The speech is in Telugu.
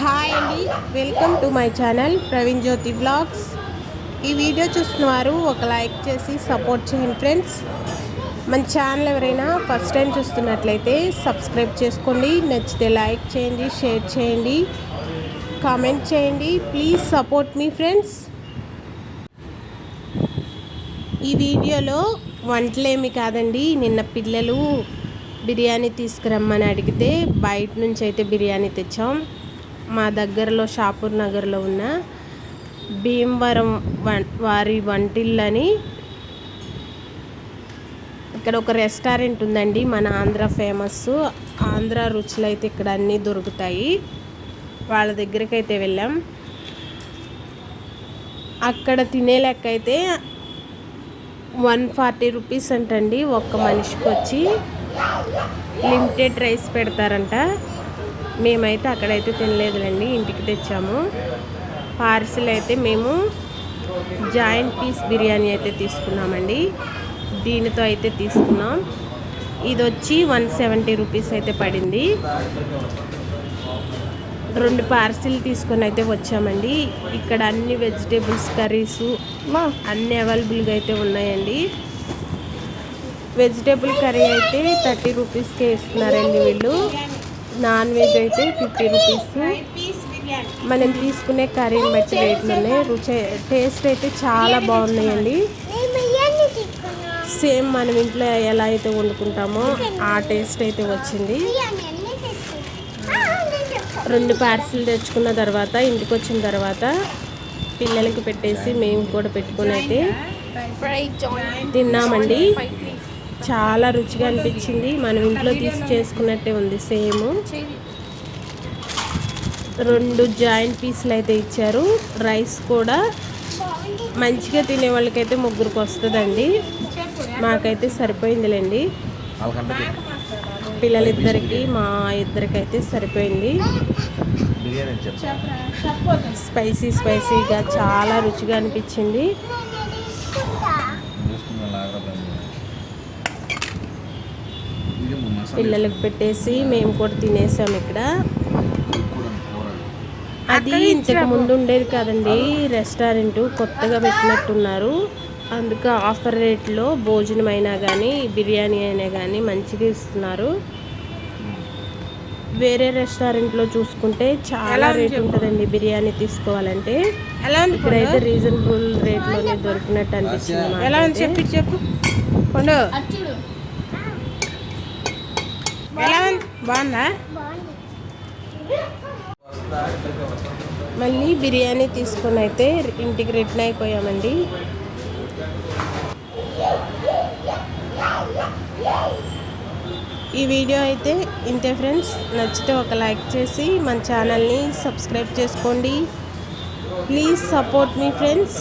హాయ్ అండి. Welcome to my channel Praveen Jyothi vlogs ఈ వీడియో చూస్తున్న వారు ఒక లైక్ చేసి సపోర్ట్ చేయండి ఫ్రెండ్స్ మన ఛానల్ ఎవరైనా ఫస్ట్ టైం చూస్తున్నట్లయితే సబ్స్క్రైబ్ చేసుకోండి. నచ్చితే లైక్ చేయండి షేర్ చేయండి కామెంట్ చేయండి. ప్లీజ్ సపోర్ట్ మీ ఫ్రెండ్స్ ఈ వీడియోలో వంటలేమి కాదండి. నిన్న పిల్లలు బిర్యానీ తీసుకురమ్మని అడిగితే బయట నుంచి అయితే బిర్యానీ తెచ్చాం. మా దగ్గరలో షాపూర్ నగర్లో ఉన్న భీమవరం వారి వంటిల్లని ఇక్కడ ఒక రెస్టారెంట్ ఉందండి మన ఆంధ్ర ఫేమస్ ఆంధ్ర రుచులు అయితే ఇక్కడ అన్నీ దొరుకుతాయి. వాళ్ళ దగ్గరికి అయితే వెళ్ళాం. అక్కడ తినే లెక్క అయితే వన్ ఫార్టీ రూపీస్ అంటండి ఒక్క మనిషికి వచ్చి లిమిటెడ్ రైస్ పెడతారంట. మేమైతే అక్కడైతే తినలేదులేండి ఇంటికి తెచ్చాము. పార్సిల్ అయితే మేము జాయింట్ పీస్ బిర్యానీ అయితే తీసుకున్నామండి. దీనితో అయితే తీసుకున్నాం. ఇది వచ్చి వన్ సెవెంటీ రూపీస్ అయితే పడింది. రెండు పార్సిల్ తీసుకొని అయితే వచ్చామండి. ఇక్కడ అన్ని వెజిటేబుల్స్ కర్రీస్ అన్ని అవైలబుల్గా అయితే ఉన్నాయండి. వెజిటేబుల్ కర్రీ అయితే థర్టీ రూపీస్కే ఇస్తున్నారండి వీళ్ళు. నాన్ వెజ్ అయితే ఫిఫ్టీ రూపీస్. మనం తీసుకునే కర్రీని బట్టి రేట్లు ఉన్నాయి. రుచి టేస్ట్ అయితే చాలా బాగున్నాయండి. సేమ్ మనం ఇంట్లో ఎలా అయితే వండుకుంటామో ఆ టేస్ట్ అయితే వచ్చింది. రెండు పార్సిల్ తెచ్చుకున్న తర్వాత ఇంటికి వచ్చిన తర్వాత పిల్లలకి పెట్టేసి మేము కూడా పెట్టుకుని అయితే తిన్నామండి. చాలా రుచిగా అనిపించింది. మనం ఇంట్లో తీసి చేసుకున్నట్టే ఉంది సేమ్. రెండు జాయింట్ పీసులు అయితే ఇచ్చారు. రైస్ కూడా మంచిగా తినే వాళ్ళకైతే ముగ్గురికి వస్తుందండి. మాకైతే సరిపోయిందిలేండి. పిల్లలిద్దరికి మా ఇద్దరికైతే సరిపోయింది. స్పైసీ స్పైసీగా చాలా రుచిగా అనిపించింది. పిల్లలకు పెట్టేసి మేము కూడా తినేసాం ఇక్కడ. అది ఇంతకు ముందు ఉండేది కదండి రెస్టారెంట్ కొత్తగా పెట్టినట్టున్నారు. అందుకు ఆఫర్ రేట్లో భోజనం అయినా కానీ బిర్యానీ అయినా కానీ మంచిగా ఇస్తున్నారు. వేరే రెస్టారెంట్లో చూసుకుంటే చాలా రేట్ ఉంటుందండి బిర్యానీ తీసుకోవాలంటే. ఎలా ఇక్కడైతే రీజనబుల్ రేట్లోనే దొరికినట్టు అనిపిస్తుంది ఎలా అని చెప్పి చెప్పు. పండు ఎలా బాగుందా? మళ్ళీ బిర్యానీ తీసుకొని అయితే ఇంటికి రిటర్న్ అయిపోయామండి. ఈ వీడియో అయితే ఇంతే ఫ్రెండ్స్. నచ్చితే ఒక లైక్ చేసి మన ఛానల్ని సబ్స్క్రైబ్ చేసుకోండి. ప్లీజ్ సపోర్ట్ మీ ఫ్రెండ్స్.